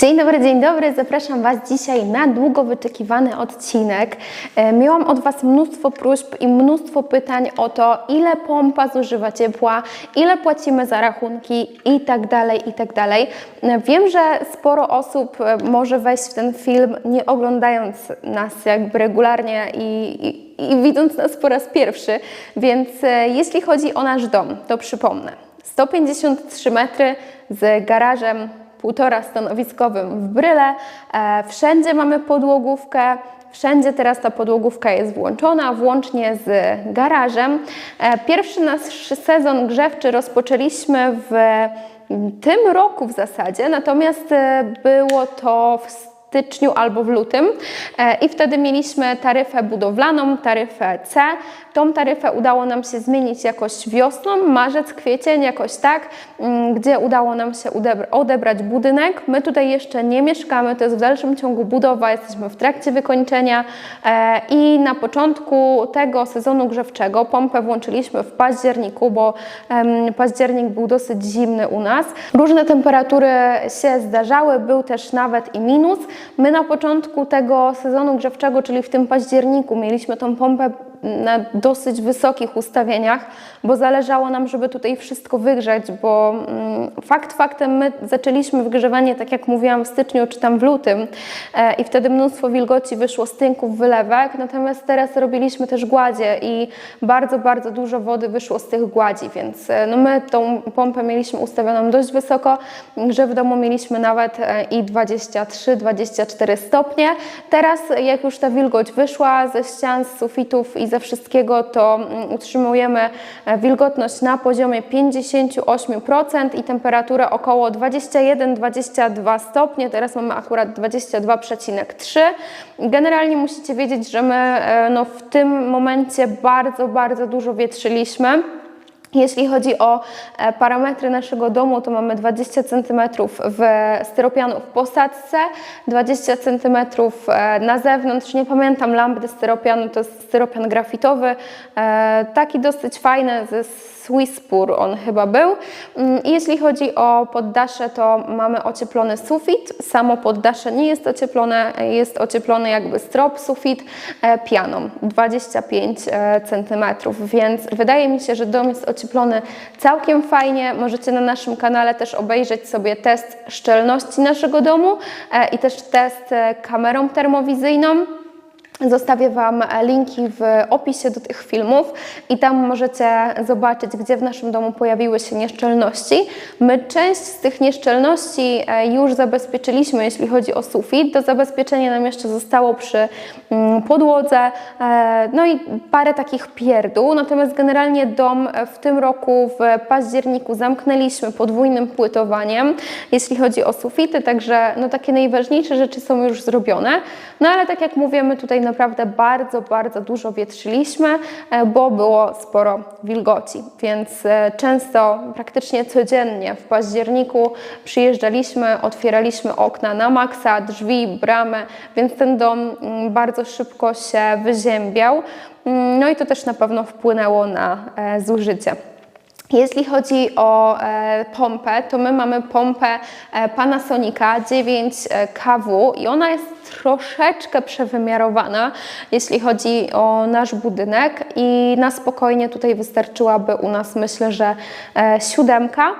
Dzień dobry, dzień dobry. Zapraszam Was dzisiaj na długo wyczekiwany odcinek. E, Miałam od Was mnóstwo próśb i mnóstwo pytań o to, ile pompa zużywa ciepła, ile płacimy za rachunki i tak dalej, i tak dalej. E, Wiem, że sporo osób e, może wejść w ten film nie oglądając nas jakby regularnie i, i, i widząc nas po raz pierwszy, więc jeśli chodzi o nasz dom, to przypomnę. 153 metry z garażem półtora stanowiskowym w Bryle. E, wszędzie mamy podłogówkę. Wszędzie teraz ta podłogówka jest włączona, włącznie z garażem. E, pierwszy nasz sezon grzewczy rozpoczęliśmy w tym roku w zasadzie, natomiast e, było to w styczniu albo w lutym E, i wtedy mieliśmy taryfę budowlaną, taryfę C. Tą taryfę udało nam się zmienić jakoś wiosną, marzec, kwiecień, jakoś tak, mm, gdzie udało nam się odebrać budynek. My tutaj jeszcze nie mieszkamy, to jest w dalszym ciągu budowa, jesteśmy w trakcie wykończenia e, i na początku tego sezonu grzewczego pompę włączyliśmy w październiku, bo październik był dosyć zimny u nas. Różne temperatury się zdarzały, był też nawet i minus. My na początku tego sezonu grzewczego, czyli w tym październiku, mieliśmy tą pompę na dosyć wysokich ustawieniach, bo zależało nam, żeby tutaj wszystko wygrzać, bo mm, fakt faktem my zaczęliśmy wgrzewanie, tak jak mówiłam, w styczniu czy tam w lutym e, i wtedy mnóstwo wilgoci wyszło z tynków, wylewek, natomiast teraz robiliśmy też gładzie i bardzo, bardzo dużo wody wyszło z tych gładzi, więc e, no my tą pompę mieliśmy ustawioną dość wysoko, że w domu mieliśmy nawet e, i 23-24 stopnie. Teraz jak już ta wilgoć wyszła ze ścian, z sufitów i ze wszystkiego, to mm, utrzymujemy e, wilgotność na poziomie 58% i temperaturę około 21-22 stopnie. Teraz mamy akurat 22,3. Generalnie musicie wiedzieć, że my e, no, w tym momencie bardzo, bardzo dużo wietrzyliśmy. Jeśli chodzi o e, parametry naszego domu, to mamy 20 cm w styropianu w posadzce, 20 cm na zewnątrz. Nie pamiętam lampy styropianu, to jest styropian grafitowy, e, taki dosyć fajny ze Swisspur on chyba był. Mm, jeśli chodzi o poddasze, to mamy ocieplony sufit. Samo poddasze nie jest ocieplone, jest ocieplony jakby strop sufit pianą 25 cm, więc wydaje mi się, że dom jest ocieplony całkiem fajnie. Możecie na naszym kanale też obejrzeć sobie test szczelności naszego domu e, i też test e, kamerą termowizyjną. Zostawię Wam linki w opisie do tych filmów i tam możecie zobaczyć, gdzie w naszym domu pojawiły się nieszczelności. My część z tych nieszczelności e, już zabezpieczyliśmy, jeśli chodzi o sufit. Do zabezpieczenia nam jeszcze zostało przy mm, podłodze, e, no i parę takich pierdół. Natomiast generalnie dom w tym roku w październiku zamknęliśmy podwójnym płytowaniem, jeśli chodzi o sufity, także no takie najważniejsze rzeczy są już zrobione. No ale tak jak mówię, my tutaj naprawdę bardzo, bardzo dużo wietrzyliśmy, e, bo było sporo wilgoci, więc e, często, praktycznie codziennie w październiku przyjeżdżaliśmy, otwieraliśmy okna na maksa, drzwi, bramę, więc ten dom mm, bardzo szybko się wyziębiał. Mm, No i to też na pewno wpłynęło na e, zużycie. Jeśli chodzi o e, pompę, to my mamy pompę e, Panasonica 9 e, i ona jest troszeczkę przewymiarowana, jeśli chodzi o nasz budynek i na spokojnie tutaj wystarczyłaby u nas myślę, że e, siódemka.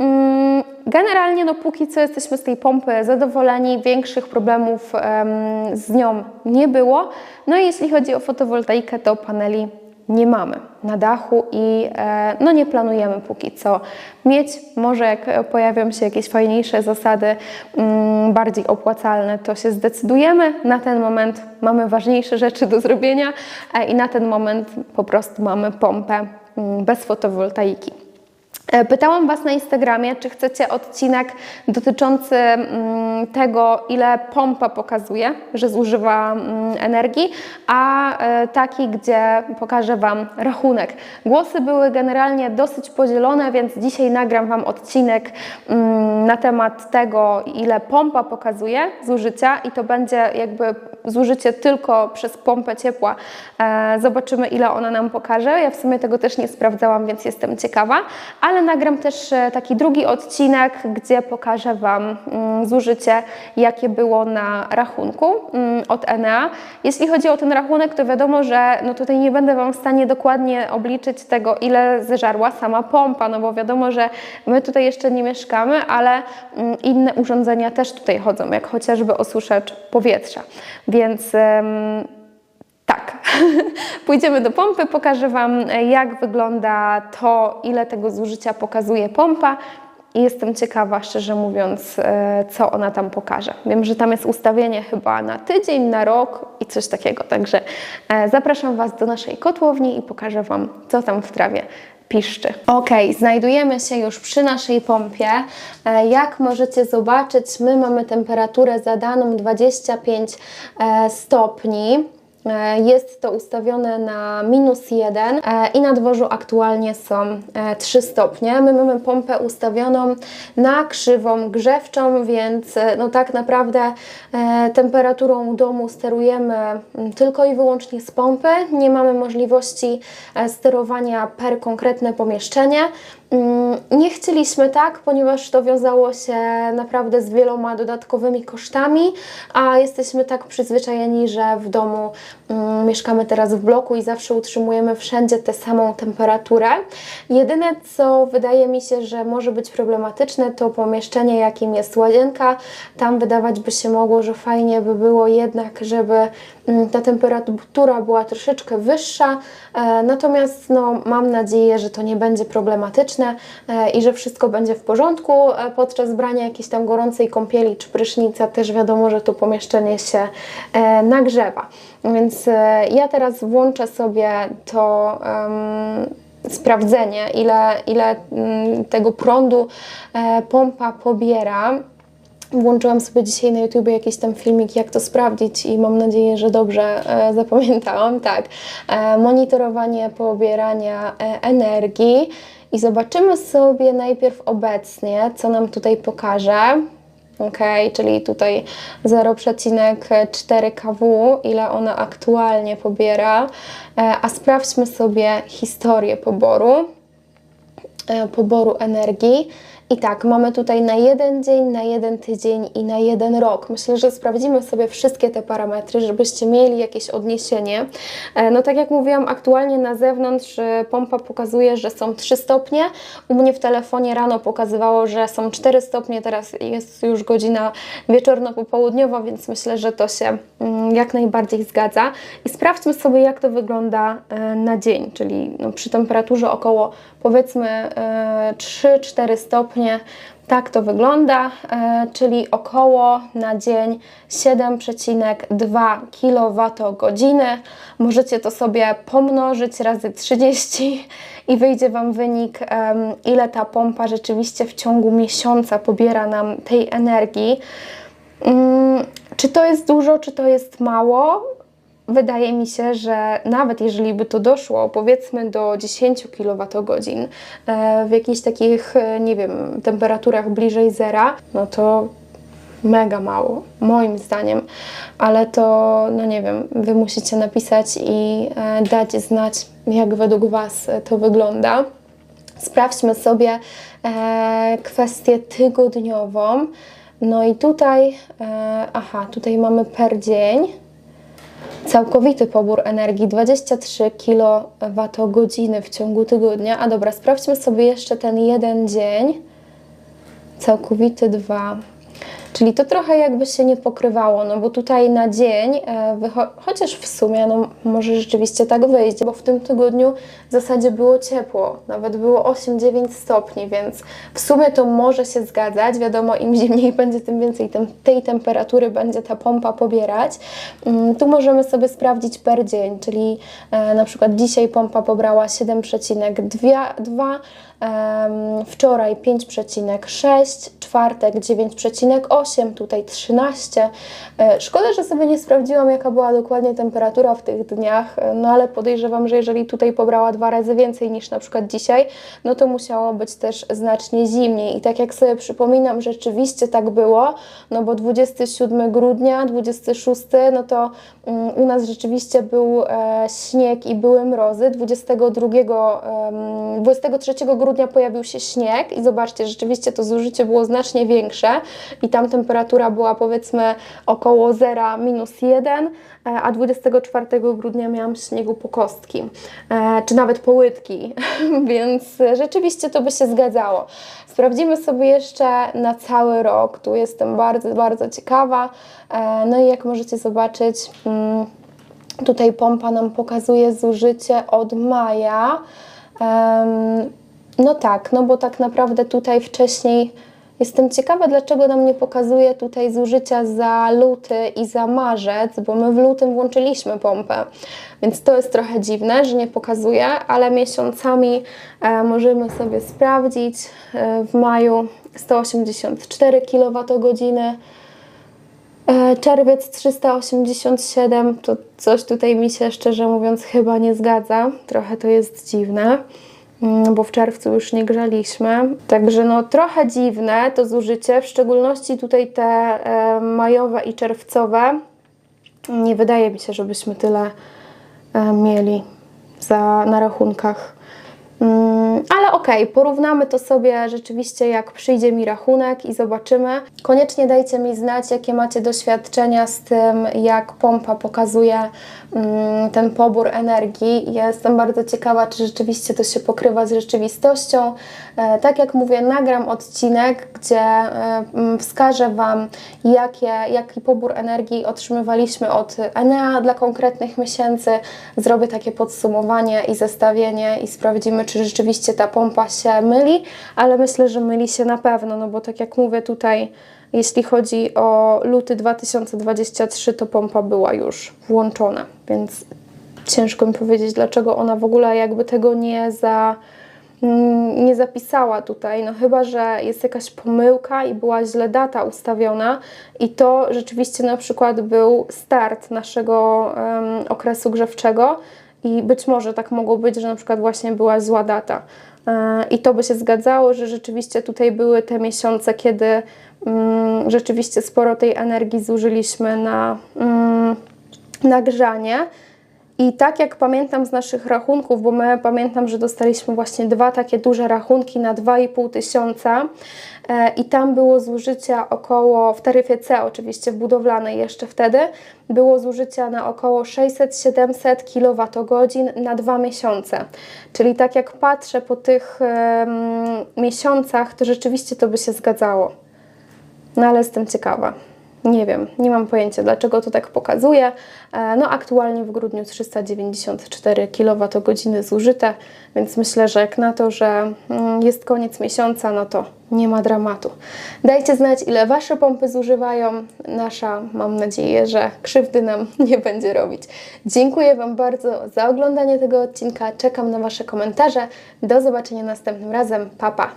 Mm, Generalnie, no póki co jesteśmy z tej pompy zadowoleni, większych problemów em, z nią nie było. No i jeśli chodzi o fotowoltaikę, to paneli nie mamy na dachu i e, no nie planujemy póki co mieć. Może jak pojawią się jakieś fajniejsze zasady, mm, bardziej opłacalne, to się zdecydujemy. Na ten moment mamy ważniejsze rzeczy do zrobienia e, i na ten moment po prostu mamy pompę mm, bez fotowoltaiki. E, Pytałam Was na Instagramie, czy chcecie odcinek dotyczący mm, tego, ile pompa pokazuje, że zużywa mm, energii, a e, taki, gdzie pokażę Wam rachunek. Głosy były generalnie dosyć podzielone, więc dzisiaj nagram Wam odcinek mm, na temat tego, ile pompa pokazuje zużycia i to będzie jakby zużycie tylko przez pompę ciepła. E, Zobaczymy, ile ona nam pokaże. Ja w sumie tego też nie sprawdzałam, więc jestem ciekawa, ale nagram też e, taki drugi odcinek, gdzie pokażę Wam mm, zużycie jakie było na rachunku mm, od Enea. Jeśli chodzi o ten rachunek, to wiadomo, że no tutaj nie będę Wam w stanie dokładnie obliczyć tego, ile zeżarła sama pompa, no bo wiadomo, że my tutaj jeszcze nie mieszkamy, ale mm, inne urządzenia też tutaj chodzą, jak chociażby osuszacz powietrza. Więc tak, pójdziemy do pompy, pokażę Wam, jak wygląda to, ile tego zużycia pokazuje pompa. Jestem ciekawa, szczerze mówiąc, e, co ona tam pokaże. Wiem, że tam jest ustawienie chyba na tydzień, na rok i coś takiego. Także e, zapraszam Was do naszej kotłowni i pokażę Wam, co tam w trawie piszczy. Ok, znajdujemy się już przy naszej pompie. E, Jak możecie zobaczyć, my mamy temperaturę zadaną 25 e, stopni. E, Jest to ustawione na minus 1 e, i na dworzu aktualnie są e, 3 stopnie. My mamy pompę ustawioną na krzywą grzewczą, więc e, no tak naprawdę e, temperaturą domu sterujemy mm, tylko i wyłącznie z pompy. Nie mamy możliwości e, sterowania per konkretne pomieszczenie. Mm, Nie chcieliśmy tak, ponieważ to wiązało się naprawdę z wieloma dodatkowymi kosztami, a jesteśmy tak przyzwyczajeni, że w domu mm, mieszkamy teraz w bloku i zawsze utrzymujemy wszędzie tę samą temperaturę. Jedyne, co wydaje mi się, że może być problematyczne, to pomieszczenie, jakim jest łazienka. Tam wydawać by się mogło, że fajnie by było jednak, żeby ta temperatura była troszeczkę wyższa. E, Natomiast no, mam nadzieję, że to nie będzie problematyczne e, i że wszystko będzie w porządku e, podczas brania jakiejś tam gorącej kąpieli czy prysznica. Też wiadomo, że to pomieszczenie się nagrzewa. Więc ja teraz włączę sobie to. em, sprawdzenie, ile, ile mm, tego prądu pompa pobiera. Włączyłam sobie dzisiaj na YouTube jakiś tam filmik, jak to sprawdzić i mam nadzieję, że dobrze e, zapamiętałam. Tak, e, monitorowanie pobierania e, energii i zobaczymy sobie najpierw obecnie, co nam tutaj pokaże. Ok, czyli tutaj 0,4 kW, ile ona aktualnie pobiera. E, A sprawdźmy sobie historię poboru e, poboru energii. I tak, mamy tutaj na jeden dzień, na jeden tydzień i na jeden rok. Myślę, że sprawdzimy sobie wszystkie te parametry, żebyście mieli jakieś odniesienie. E, No tak jak mówiłam, aktualnie na zewnątrz e, pompa pokazuje, że są 3 stopnie. U mnie w telefonie rano pokazywało, że są 4 stopnie, teraz jest już godzina wieczorno-popołudniowa, więc myślę, że to się mm, jak najbardziej zgadza. I sprawdźmy sobie, jak to wygląda e, na dzień, czyli no, przy temperaturze około powiedzmy e, 3-4 stopnie. Tak to wygląda, e, czyli około na dzień 7,2 kWh. Możecie to sobie pomnożyć razy 30 i wyjdzie Wam wynik, ile ta pompa rzeczywiście w ciągu miesiąca pobiera nam tej energii. Mm, Czy to jest dużo, czy to jest mało? Wydaje mi się, że nawet jeżeli by to doszło, powiedzmy do 10 kWh e, w jakichś takich, e, nie wiem, temperaturach bliżej zera, no to mega mało, moim zdaniem, ale to, no nie wiem, Wy musicie napisać i e, dać znać, jak według Was to wygląda. Sprawdźmy sobie kwestię tygodniową. No i tutaj, aha, tutaj mamy per dzień. Całkowity pobór energii 23 kWh w ciągu tygodnia. A dobra, sprawdźmy sobie jeszcze ten jeden dzień. Całkowity 2. Czyli to trochę jakby się nie pokrywało, no bo tutaj na dzień, e, chociaż w sumie no, może rzeczywiście tak wyjść, bo w tym tygodniu w zasadzie było ciepło, nawet było 8-9 stopni, więc w sumie to może się zgadzać. Wiadomo, im zimniej będzie, tym więcej tej temperatury będzie ta pompa pobierać. Mm, Tu możemy sobie sprawdzić per dzień, czyli e, na przykład dzisiaj pompa pobrała 7,2, em, wczoraj 5,6, czwartek 9,8, tutaj 13. E, Szkoda, że sobie nie sprawdziłam, jaka była dokładnie temperatura w tych dniach, e, no ale podejrzewam, że jeżeli tutaj pobrała dwa razy więcej niż na przykład dzisiaj, no to musiało być też znacznie zimniej. I tak jak sobie przypominam, rzeczywiście tak było, no bo 27 grudnia, 26, no to mm, u nas rzeczywiście był e, śnieg i były mrozy. 22, em, 23 grudnia grudnia pojawił się śnieg i zobaczcie, rzeczywiście to zużycie było znacznie większe i tam temperatura była powiedzmy około 0, minus 1, e, a 24 grudnia miałam śniegu po kostki, e, czy nawet po łydki, więc rzeczywiście to by się zgadzało. Sprawdzimy sobie jeszcze na cały rok, tu jestem bardzo, bardzo ciekawa. E, No i jak możecie zobaczyć, mm, Tutaj pompa nam pokazuje zużycie od maja. No tak, no bo tak naprawdę tutaj wcześniej jestem ciekawa, dlaczego nam nie pokazuje tutaj zużycia za luty i za marzec, bo my w lutym włączyliśmy pompę. Więc to jest trochę dziwne, że nie pokazuje, ale miesiącami e, możemy sobie sprawdzić. E, w maju 184 kWh. E, Czerwiec 387, to coś tutaj mi się szczerze mówiąc chyba nie zgadza. Trochę to jest dziwne, bo w czerwcu już nie grzaliśmy. Także no trochę dziwne to zużycie, w szczególności tutaj te majowe i czerwcowe. Nie wydaje mi się, żebyśmy tyle mieli za, na rachunkach. Mm, ale okej, porównamy to sobie rzeczywiście, jak przyjdzie mi rachunek i zobaczymy. Koniecznie dajcie mi znać, jakie macie doświadczenia z tym, jak pompa pokazuje mm, ten pobór energii. Jestem bardzo ciekawa, czy rzeczywiście to się pokrywa z rzeczywistością. E, tak jak mówię, nagram odcinek, gdzie e, mm, wskażę Wam, jakie, jaki pobór energii otrzymywaliśmy od Enea dla konkretnych miesięcy. Zrobię takie podsumowanie i zestawienie i sprawdzimy, czy rzeczywiście ta pompa się myli, ale myślę, że myli się na pewno, no bo tak jak mówię tutaj, jeśli chodzi o luty 2023, to pompa była już włączona, więc ciężko mi powiedzieć, dlaczego ona w ogóle jakby tego nie za nie zapisała tutaj, no chyba, że jest jakaś pomyłka i była źle data ustawiona i to rzeczywiście na przykład był start naszego em, okresu grzewczego i być może tak mogło być, że na przykład właśnie była zła data. E, I to by się zgadzało, że rzeczywiście tutaj były te miesiące, kiedy mm, rzeczywiście sporo tej energii zużyliśmy na, mm, na grzanie. I tak jak pamiętam z naszych rachunków, bo my pamiętam, że dostaliśmy właśnie dwa takie duże rachunki na 2,5 tysiąca e, i tam było zużycia około, w taryfie C oczywiście, w budowlanej jeszcze wtedy, było zużycia na około 600-700 kWh na dwa miesiące. Czyli tak jak patrzę po tych em, miesiącach, to rzeczywiście to by się zgadzało. No ale jestem ciekawa. Nie wiem, nie mam pojęcia, dlaczego to tak pokazuje. E, No aktualnie w grudniu 394 kWh zużyte, więc myślę, że jak na to, że mm, jest koniec miesiąca, no to nie ma dramatu. Dajcie znać, ile Wasze pompy zużywają. Nasza, mam nadzieję, że krzywdy nam nie będzie robić. Dziękuję Wam bardzo za oglądanie tego odcinka. Czekam na Wasze komentarze. Do zobaczenia następnym razem. Pa, pa!